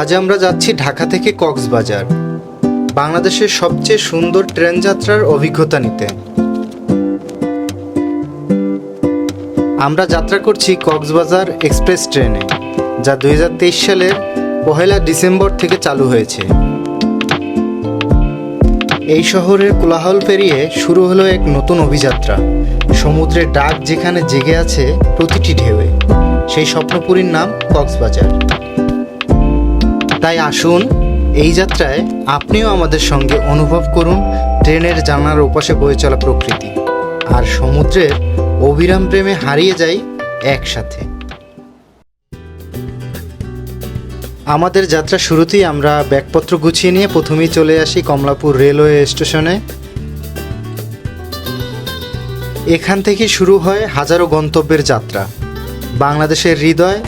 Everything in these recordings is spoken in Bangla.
আজ আমরা যাচ্ছি ঢাকা থেকে কক্সবাজার, বাংলাদেশের সবচেয়ে সুন্দর ট্রেন যাত্রার অভিজ্ঞতা নিতে। আমরা যাত্রা করছি কক্সবাজার এক্সপ্রেস ট্রেনে, যা দুই হাজার তেইশ সালের পহেলা ডিসেম্বর থেকে চালু হয়েছে। এই শহরের কোলাহল পেরিয়ে শুরু হলো এক নতুন অভিযাত্রা। সমুদ্রের ডাক যেখানে জেগে আছে প্রতিটি ঢেউয়ে, সেই স্বপ্নপুরীর নাম কক্সবাজার। তাই আসুন, এই যাত্রায় আপনিও আমাদের সঙ্গে অনুভব করুন ট্রেনের জানার ওপাশে বয়ে চলা প্রকৃতি। আর সমুদ্রের অবিরাম প্রেমে হারিয়ে যাই একসাথে। আমাদের যাত্রা শুরুতেই আমরা ব্যাগপত্র গুছিয়ে নিয়ে প্রথমেই চলে আসি কমলাপুর রেলওয়ে স্টেশনে। এখান থেকে শুরু হয় হাজারো গন্তব্যের যাত্রা। বাংলাদেশের হৃদয়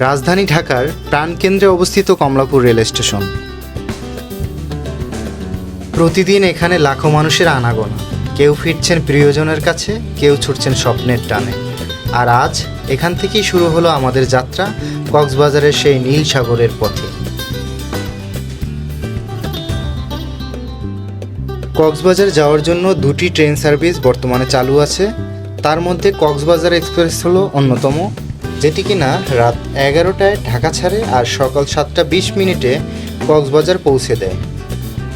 রাজধানী ঢাকার প্রাণকেন্দ্রে অবস্থিত কমলাপুর রেল স্টেশন। প্রতিদিন এখানে লাখো মানুষের আনাগোনা। কেউ ফিরছেন প্রিয়জনের কাছে, কেউ ছুটছেন স্বপ্নের টানে। আর আজ এখান থেকেই শুরু হলো আমাদের যাত্রা কক্সবাজারের সেই নীল সাগরের পথে। কক্সবাজার যাওয়ার জন্য দুটি ট্রেন সার্ভিস বর্তমানে চালু আছে। তার মধ্যে কক্সবাজার এক্সপ্রেস হলো অন্যতম। যেটি কিনা রাত এগারোটায় ঢাকা ছাড়ে আর সকাল সাতটা বিশ মিনিটে কক্সবাজার পৌঁছে দেয়।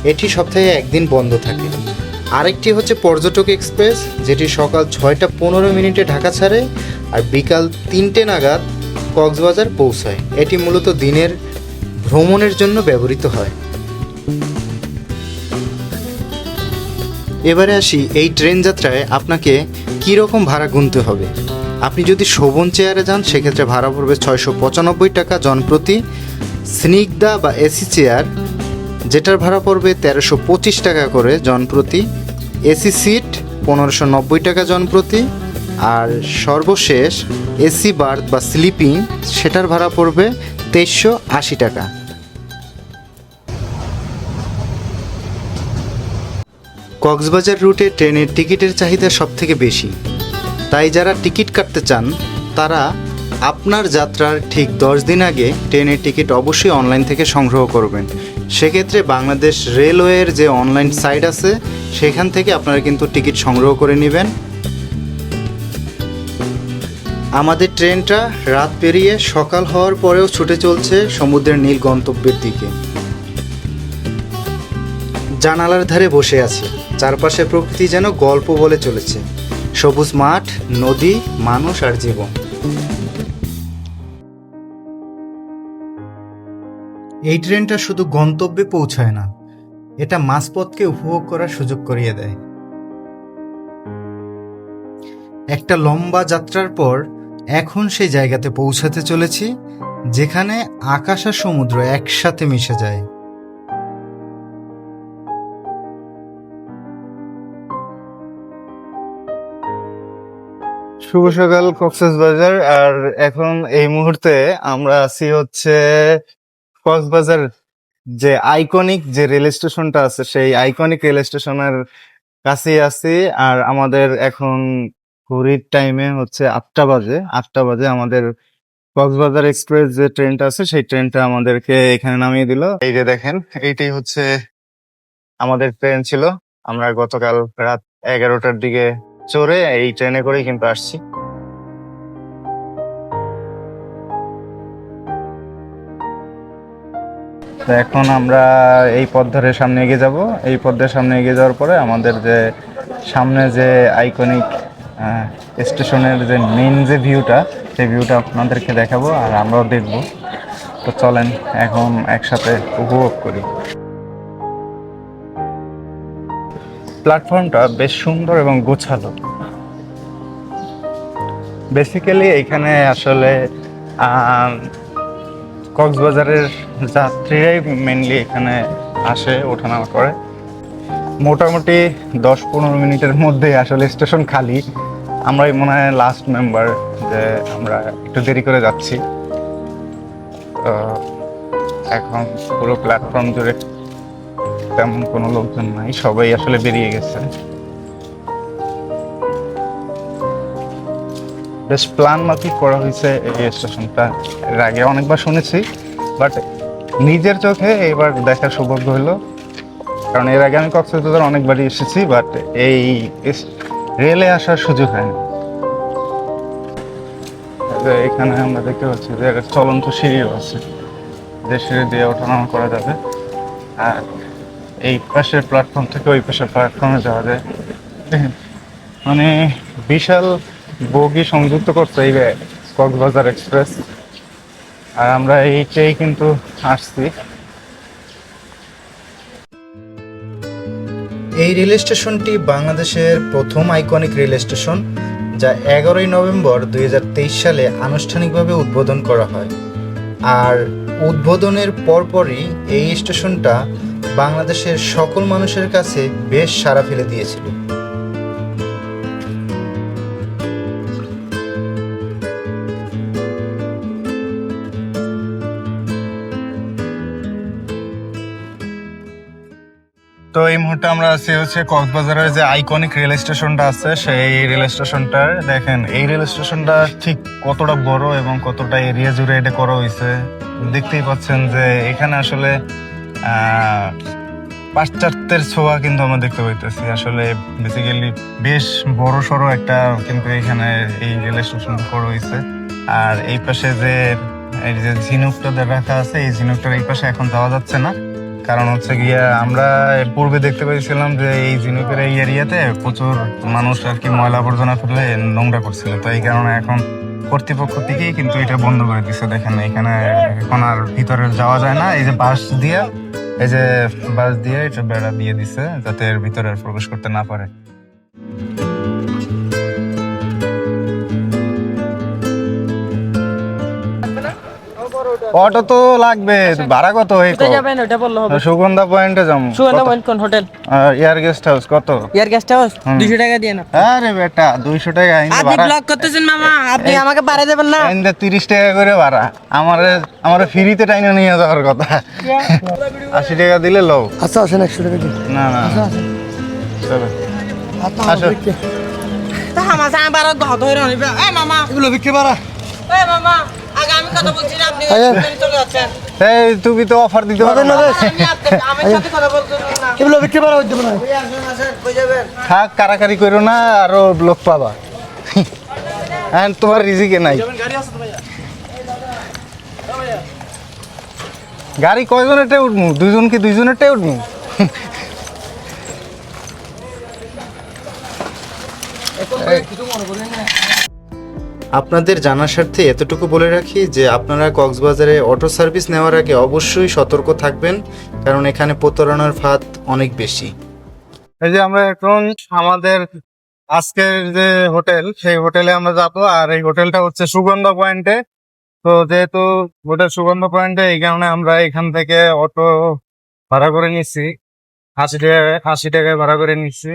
এটি সপ্তাহে একদিন বন্ধ থাকে। আরেকটি হচ্ছে পর্যটক এক্সপ্রেস, যেটি সকাল ছয়টা পনেরো মিনিটে ঢাকা ছাড়ে আর বিকাল তিনটে নাগাদ কক্সবাজার পৌঁছায়। এটি মূলত দিনের ভ্রমণের জন্য ব্যবহৃত হয়। এবারে আসি এই ট্রেন যাত্রায় আপনাকে কীরকম ভাড়া গুনতে হবে? আপনি যদি শোভন চেয়ারে যান, সেক্ষেত্রে ভাড়া পড়বে ছয়শো পঁচানব্বই টাকা জনপ্রতি স্নিগ্ধা বা এসি চেয়ার, যেটার ভাড়া পড়বে তেরোশো পঁচিশ টাকা করে জনপ্রতি এসি সিট, পনেরোশো নব্বই টাকা জনপ্রতি আর সর্বশেষ এসি বার্থ বা স্লিপিং, সেটার ভাড়া পড়বে তেইশশো আশি টাকা। কক্সবাজার রুটে ট্রেনের টিকিটের চাহিদা সব থেকে বেশি। তাই যারা টিকিট কাটতে চান, তারা আপনার যাত্রার ঠিক দশ দিন আগে ট্রেনের টিকিট অবশ্যই অনলাইন থেকে সংগ্রহ করবেন। সেক্ষেত্রে বাংলাদেশ রেলওয়ের যে অনলাইন সাইট আছে, সেখান থেকে আপনারা কিন্তু টিকিট সংগ্রহ করে নেবেন। আমাদের ট্রেনটা রাত পেরিয়ে সকাল হওয়ার পরেও ছুটে চলছে সমুদ্রের নীল গন্তব্যের দিকে। জানালার ধারে বসে আছি। চারপাশে প্রকৃতি যেন গল্প বলে চলেছে। সবুজ মাঠ, নদী, মানুষ আর জীবন। এই ট্রেনটা শুধু গন্তব্যে পৌঁছায় না, এটা মাঝপথকে উপভোগ করার সুযোগ করিয়ে দেয়। একটা লম্বা যাত্রার পর এখন সেই জায়গাতে পৌঁছাতে চলেছি, যেখানে আকাশ আর সমুদ্র একসাথে মিশে যায়। শুভ সকাল, কক্সবাজার। আর এখন এই মুহূর্তে আমরা আছি হচ্ছে কক্সবাজার যে আইকনিক যে রেল স্টেশনটা আছে, সেই আইকনিক রেল স্টেশনের কাছেই আছি। আর আমাদের এখন ঘড়ির টাইমে হচ্ছে আটটা বাজে। আটটা বাজে আমাদের কক্সবাজার এক্সপ্রেস যে ট্রেনটা আছে, সেই ট্রেনটা আমাদেরকে এখানে নামিয়ে দিল। এই যে দেখেন, এইটাই হচ্ছে আমাদের ট্রেন ছিল। আমরা গতকাল রাত এগারোটার দিকে চড়ে এই ট্রেনে করেই কিন্তু আসছি। এখন আমরা এই পথ ধরে সামনে এগিয়ে যাব। এই পথ ধরে সামনে এগিয়ে যাওয়ার পরে আমাদের যে সামনে যে আইকনিক স্টেশনের যে মেন যে ভিউটা সেই ভিউটা আপনাদেরকে দেখাবো আর আমরাও দেখব। তো চলেন, এখন একসাথে উপভোগ করি। প্ল্যাটফর্মটা বেশ সুন্দর এবং গোছালো। বেসিক্যালি এখানে আসলে কক্সবাজারের যাত্রীরাই মেনলি এখানে আসে, ওঠানামা করে। মোটামুটি দশ পনেরো মিনিটের মধ্যে আসলে স্টেশন খালি। আমরাই মনে হয় লাস্ট মেম্বার যে আমরা একটু দেরি করে যাচ্ছি। এখন পুরো প্ল্যাটফর্ম জুড়ে তেমন কোনো লোকজন নাই, সবাই আসলে বেরিয়ে গেছে। বেশ প্ল্যান মাফিক করা হয়েছে এই স্টেশনটা। এর আগে অনেকবার শুনেছি বাট নিজের চোখে এবার দেখার সৌভাগ্য হলো। কারণ এর আগে আমি কক্সবাজার অনেকবারই এসেছি বাট এই রেলে আসার সুযোগ হয়নি। এখানে আমরা দেখতে পাচ্ছি যে একটা চলন্ত সিঁড়িও আছে। যে সিঁড়ি দিয়ে ওঠানামা করা যাবে। আর এই পাশের প্ল্যাটফর্ম থেকে ওই পাশের প্ল্যাটফর্মে যাওয়া যায়। মানে বিশাল বগি সংযুক্ত করছে এই কক্সবাজার এক্সপ্রেস আর আমরা এইটাই কিন্তু আসছি। এই রেল স্টেশনটি বাংলাদেশের প্রথম আইকনিক রেল স্টেশন, যা এগারোই নভেম্বর দুই হাজার তেইশ সালে আনুষ্ঠানিকভাবে উদ্বোধন করা হয়। আর উদ্বোধনের পরপরই এই স্টেশনটা বাংলাদেশের সকল মানুষের কাছে বেশ সাড়া ফেলে দিয়েছিল। তো এই মুহূর্তে আমরা আছি হচ্ছে কক্সবাজারের যে আইকনিক রেল স্টেশনটা আছে, সেই রেল স্টেশনটার দেখেন, এই রেল স্টেশনটা ঠিক কতটা বড় এবং কতটা এরিয়া জুড়ে এটা করা হয়েছে। দেখতেই পাচ্ছেন যে এখানে আসলে পাশ্চাত্যের ছোঁয়া কিন্তু আমরা দেখতে পাইতেছি। আসলে বেসিক্যালি বেশ বড় সড়ো একটা কিন্তু এখানে এই রেল স্টেশনটা করা হয়েছে আর এই পাশে যে, এই যে ঝিনুকটা রাখা আছে, এই ঝিনুকটার এই পাশে এখন যাওয়া যাচ্ছে না। কারণ হচ্ছে গিয়া আমরা পূর্বে দেখতে পেয়েছিলাম যে এই ঝিনুকের এই এরিয়াতে প্রচুর মানুষ আর কি ময়লা আবর্জনা ফেলে নোংরা করছিল। তো এই কারণে এখন কর্তৃপক্ষ থেকেই কিন্তু এটা বন্ধ করে দিচ্ছে দেখেন এখানে এখন আর ভিতরে যাওয়া যায় না। এই যে বাস দিয়ে, এই যে বাস দিয়ে এটা বেড়া দিয়ে দিছে, যাতে এর ভিতরে প্রবেশ করতে না পারে। অটো তো লাগবে ভাড়া কত এই কোথায় যাবেন? ওটা বললে হবে। সুগন্ধা পয়েন্টে যাব সুগন্ধা পয়েন্ট কোন হোটেল? আর এয়ার গেস্ট হাউস কত? ইয়ার গেস্ট হাউস? দুশো টাকা দিয়ে না আরে বেটা দুইশো টাকা আইন্দে আপনি ব্লগ করতেছেন মামা আপনি আমাকে বাড়াই দেবেন না। আইন্দে তিরিশ টাকা করে ভাড়া। আমার আমার ফ্রিতে টাইনে নিয়ে যাওয়ার কথা। আশি টাকা দিলে লো আচ্ছা আসেন একশো টাকা দিন না না। চলো। আসো। তা আমার সাথে বারো ধরে নিবে এ মামা। এগুলো বিক্রি বাড়া এ মামা। এই তুমি তো অফার দিতে পারো না না এগুলো বিক্রি না থাক কারাকারি করো না আরও লোক পাবা। হ্যাঁ তোমার রিজিকে নাই। গাড়ি কয়জনেরটাই উঠমু? দুইজন কি দুইজনেরটাই উঠমু? আপনাদের জানার স্বার্থে এতটুকু বলে রাখি যে আপনারা কক্সবাজারে অটো সার্ভিস নেওয়ার আগে অবশ্যই সতর্ক থাকবেন, কারণ এখানে প্রতারণার ফাঁদ অনেক বেশি। এই যে আমরা এখন আমাদের আজকের যে হোটেল, সেই হোটেলে আমরা যাব, আর এই হোটেলটা হচ্ছে সুগন্ধা পয়েন্টে। তো যেহেতু হোটেল সুগন্ধা পয়েন্টে, এই কারণে আমরা এখান থেকে অটো ভাড়া করে নিচ্ছি। আশি টাকা, আশি টাকায় ভাড়া করে নিচ্ছি।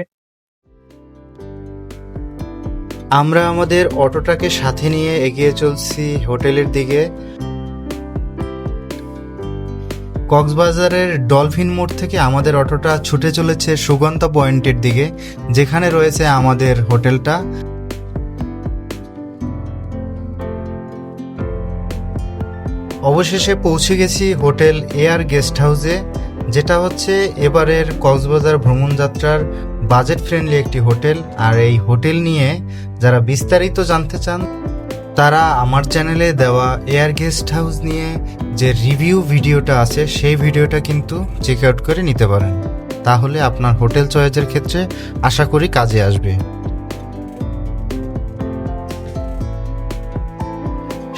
আমরা আমাদের অটোটাকে সাথে নিয়ে এগিয়ে চলছি হোটেলের দিকে। কক্সবাজারের ডলফিন মোড় থেকে আমাদের অটোটা ছুটে চলেছে সুগন্ধা পয়েন্টের দিকে, যেখানে রয়েছে আমাদের হোটেলটা। অবশেষে পৌঁছে গেছি হোটেল এয়ার গেস্ট হাউসে, যেটা হচ্ছে এবারের কক্সবাজার ভ্রমণ যাত্রার বাজেট ফ্রেন্ডলি একটি হোটেল। আর এই হোটেল নিয়ে যারা বিস্তারিত জানতে চান, তারা আমার চ্যানেলে দেওয়া এয়ার গেস্ট হাউস নিয়ে যে রিভিউ ভিডিওটা আছে, সেই ভিডিওটা কিন্তু চেক আউট করে নিতে পারেন। তাহলে আপনার হোটেল চয়েসের ক্ষেত্রে আশা করি কাজে আসবে।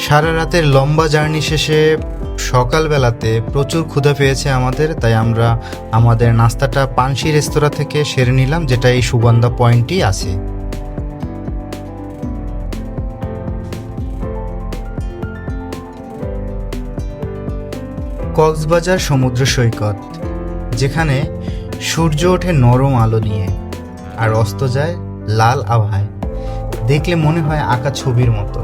সারা রাতের লম্বা জার্নি শেষে সকালবেলাতে প্রচুর ক্ষুধা পেয়েছে আমাদের, তাই আমরা আমাদের নাস্তাটা পানসি রেস্তোরাঁ থেকে সেরে নিলাম, যেটা এই সুগন্ধা পয়েন্টই আছে। কক্সবাজার সমুদ্র সৈকত, যেখানে সূর্য ওঠে নরম আলো নিয়ে আর অস্ত যায় লাল আভায় দেখলে মনে হয় আঁকা ছবির মতো।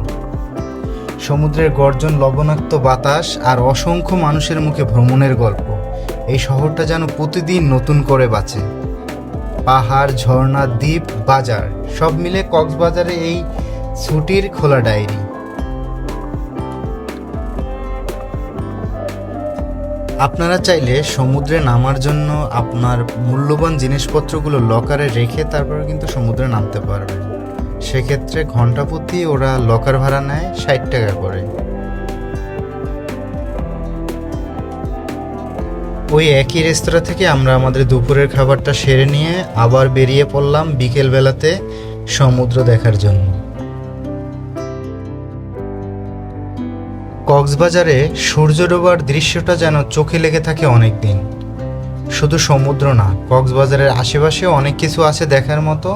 সমুদ্রের গর্জন, লবণাক্ত বাতাস আর অসংখ্য মানুষের মুখে ভ্রমণের গল্প। এই শহরটা যেন প্রতিদিন নতুন করে বাঁচে। পাহাড়, ঝর্ণা, দ্বীপ, বাজার, সব মিলে কক্সবাজারে এই ছুটির খোলা ডায়েরি। আপনারা চাইলে সমুদ্রে নামার জন্য আপনার মূল্যবান জিনিসপত্রগুলো লকারে রেখে তারপরে কিন্তু সমুদ্রে নামতে পারবেন। সেক্ষেত্রে ঘণ্টা প্রতি ওরা লকার ভাড়া নেয় ষাট টাকা করে। ওই একই রেস্তোরাঁ থেকে আমরা আমাদের দুপুরের খাবারটা সেরে নিয়ে আবার বেরিয়ে পড়লাম বিকেল বেলাতে সমুদ্র দেখার জন্য। কক্সবাজারে সূর্য ডোবার দৃশ্যটা যেন চোখে লেগে থাকে অনেক দিন শুধু সমুদ্র না, কক্সবাজারের আশেপাশেও অনেক কিছু আছে দেখার মতো।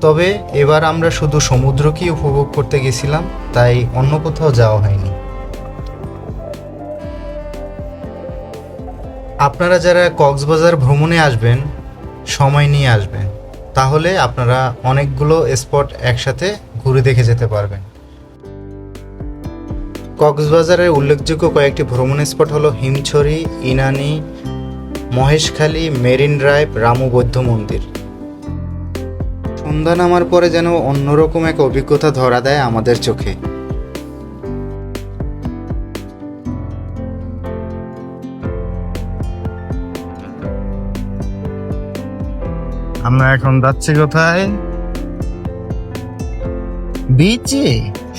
তবে এবার আমরা শুধু সমুদ্রকেই উপভোগ করতে গেছিলাম, তাই অন্য কোথাও যাওয়া হয়নি। আপনারা যারা কক্সবাজার ভ্রমণে আসবেন, সময় নিয়ে আসবেন, তাহলে আপনারা অনেকগুলো স্পট একসাথে ঘুরে দেখে যেতে পারবেন। কক্সবাজারের উল্লেখযোগ্য কয়েকটি ভ্রমণ স্পট হলো হিমছড়ি, ইনানি, মহেশখালী, মেরিন ড্রাইভ, রামু বৌদ্ধ মন্দির। সন্ধ্যা নামার পরে যেন অন্যরকম এক অভিজ্ঞতা ধরা দেয় আমাদের চোখে। আমরা এখন যাচ্ছি কোথায়? বিচে?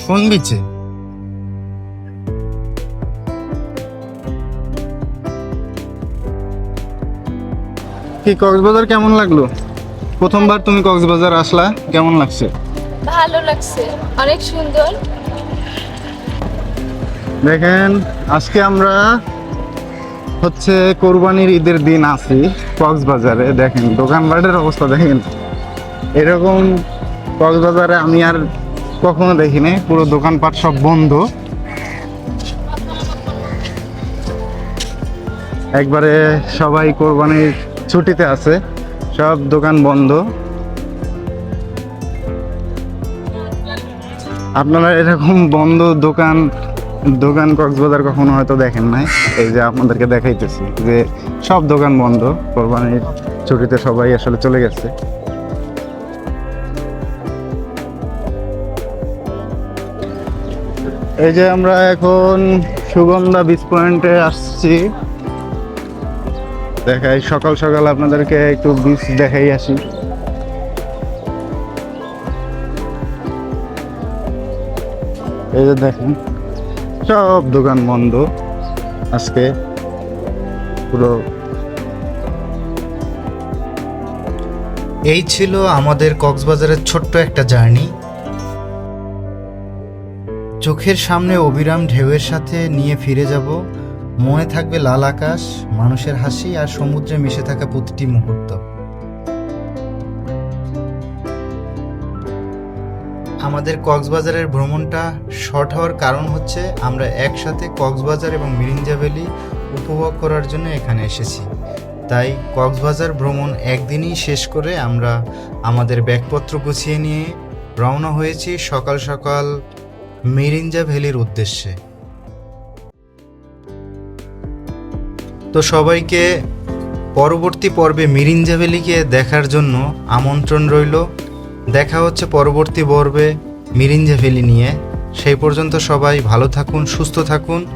কোন বিচে? কি কক্সবাজার কেমন লাগল? প্রথমবার তুমি কক্সবাজার আসলা কেমন লাগছে? ভালো লাগছে অনেক সুন্দর। দেখেন আজকে আমরা হচ্ছে কোরবানির ঈদের দিন আছি কক্সবাজারে। দেখেন দোকানপাটের অবস্থা দেখেন। এরকম কক্সবাজারে আমি আর কখনো দেখিনি পুরো দোকানপাট সব বন্ধ। একবারে সবাই কোরবানির ছুটিতে আছে। সব দোকান বন্ধ। আপনারা এরকম বন্ধ দোকান দোকান কক্সবাজার কখনো হয়তো দেখেন নাই। এই যে আপনাদেরকে দেখাইতেছি যে সব দোকান বন্ধ। কোরবানির ছুটিতে সবাই আসলে চলে গেছে। এই যে আমরা এখন সুগন্ধা বিচ পয়েন্টে আসছি। দেখাই, সকাল সকাল আপনাদেরকে একটু বিচ দেখাই আসি। এই যে দেখেন, সব দোকান বন্ধ আজকে। পুরো এই ছিল আমাদের কক্সবাজারের ছোট্ট একটা জার্নি। চোখের সামনে অবিরাম ঢেউয়ের সাথে নিয়ে ফিরে যাব। মনে থাকবে লাল আকাশ, মানুষের হাসি আর সমুদ্রে মিশে থাকা প্রতিটি মুহূর্ত। আমাদের কক্সবাজারের ভ্রমণটা শর্ট হওয়ার কারণ হচ্ছে আমরা একসাথে কক্সবাজার এবং মিরিঞ্জা ভ্যালি উপভোগ করার জন্য এখানে এসেছি। তাই কক্সবাজার ভ্রমণ একদিনই শেষ করে আমরা আমাদের ব্যাগপত্র গুছিয়ে নিয়ে রওনা হয়েছি সকাল সকাল মিরিঞ্জা ভ্যালির উদ্দেশ্যে। তো সবাইকে পরবর্তী পর্বে মিরিঞ্জা ভ্যালিকে দেখার জন্য আমন্ত্রণ রইল। দেখা হচ্ছে পরবর্তী পর্বে মিরিঞ্জা ভ্যালি নিয়ে। সেই পর্যন্ত সবাই ভালো থাকুন, সুস্থ থাকুন।